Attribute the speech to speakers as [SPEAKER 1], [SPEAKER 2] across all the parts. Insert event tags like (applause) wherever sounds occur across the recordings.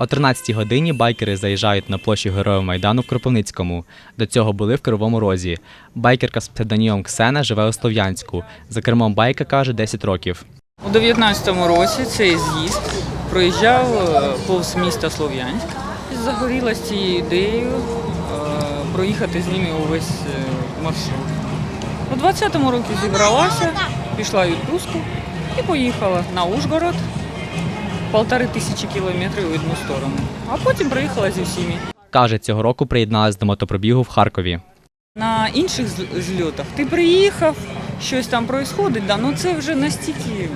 [SPEAKER 1] О 13-й годині байкери заїжджають на площу Героїв Майдану в Кропивницькому. До цього були в Кривому Розі. Байкерка з псевдонімом Ксена живе у Слов'янську. За кермом байка каже 10 років.
[SPEAKER 2] У 19-му році цей з'їзд проїжджав е, повз міста Слов'янськ. Загорілася цією ідеєю е, проїхати з ними увесь е, маршрут. У 20-му році зібралася, пішла відпустку і поїхала на Ужгород. Полтори тисячі кілометрів в одну сторону. А потім приїхала зі всіми.
[SPEAKER 1] Каже, цього року приєдналась до мотопробігу в Харкові.
[SPEAKER 2] На інших зльотах ти приїхав, щось там відбувається, да, ну це вже настільки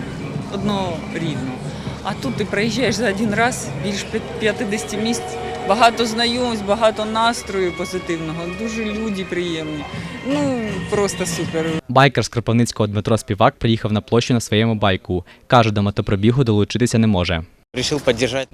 [SPEAKER 2] однорідно. А тут ти приїжджаєш за один раз, більш п'ят- 50 місць, багато знайомств, багато настрою позитивного, дуже люди приємні. Ну, просто супер.
[SPEAKER 1] Байкер з Кропивницького Дмитро Співак приїхав на площу на своєму байку. Каже, до мотопробігу долучитися не може.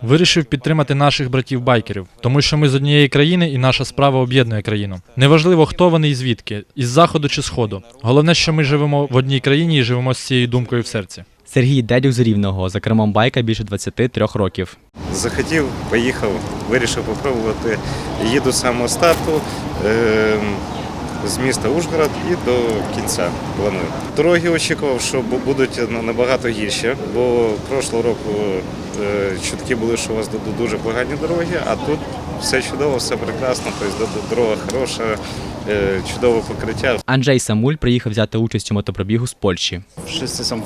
[SPEAKER 3] Вирішив підтримати наших братів-байкерів, тому що ми з однієї країни і наша справа об'єднує країну. Неважливо, хто вони і звідки, із заходу чи сходу. Головне, що ми живемо в одній країні і живемо з цією думкою в серці.
[SPEAKER 1] Сергій Дедюк з Рівного. За кермом байка більше 23 років.
[SPEAKER 4] Захотів, поїхав, вирішив попробувати. Їду з самого старту е, з міста Ужгород і до кінця планую. Дороги очікував, що будуть набагато гірші, бо прошлого року е, чутки були, що у вас ду- дуже погані дороги, а тут все чудово, все прекрасно, тобто дорога хороша, чудове покриття.
[SPEAKER 1] Анджей Самуль приїхав взяти участь у мотопробігу з Польщі.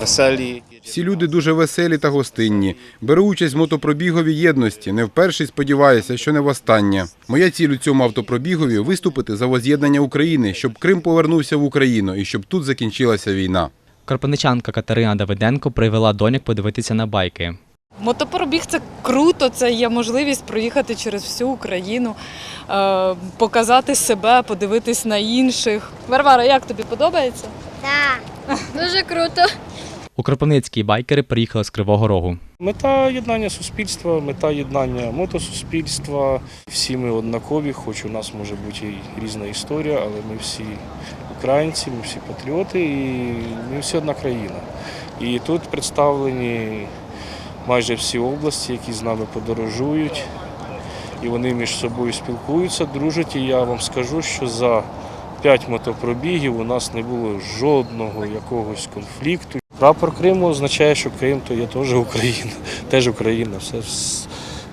[SPEAKER 5] Weseli.
[SPEAKER 6] Всі люди дуже веселі та гостинні. Беру участь в мотопробігові єдності. Не вперше сподіваюся, що не востаннє. Моя ціль у цьому автопробігові виступити за воз'єднання України, щоб Крим повернувся в Україну і щоб тут закінчилася війна.
[SPEAKER 1] Кропивничанка Катерина Давиденко привела доньок подивитися на байки.
[SPEAKER 7] Мотопробіг це круто, це є можливість проїхати через всю Україну, е, показати себе, подивитись на інших. Варвара, як тобі подобається?
[SPEAKER 8] Так, (laughs) дуже круто.
[SPEAKER 1] У Кропивницькій байкери приїхали з Кривого Рогу.
[SPEAKER 9] Мета єднання суспільства, мета єднання мотосуспільства. Всі ми однакові, хоч у нас може бути і різна історія, але ми всі українці, ми всі патріоти і ми всі одна країна. І тут представлені майже всі області, які з нами подорожують, і вони між собою спілкуються, дружать. І я вам скажу, що за п'ять мотопробігів у нас не було жодного якогось конфлікту. Прапор Криму означає, що Крим то є теж Україна, (laughs) теж Україна. Все.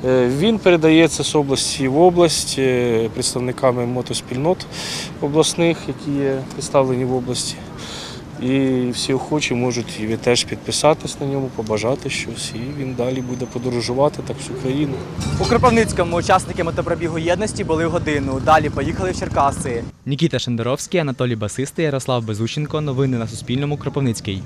[SPEAKER 9] Е, Він передається з області в область е, представниками мотоспільнот обласних, які є представлені в області. І всі охочі можуть і теж підписатись на ньому, побажати щось, і він далі буде подорожувати так всю країну.
[SPEAKER 10] У Кропивницькому учасники мотопробігу єдності були годину. Далі поїхали в Черкаси.
[SPEAKER 1] Нікіта Шендеровський, Анатолій Басисти, Ярослав Безущенко. Новини на Суспільному. Кропивницький.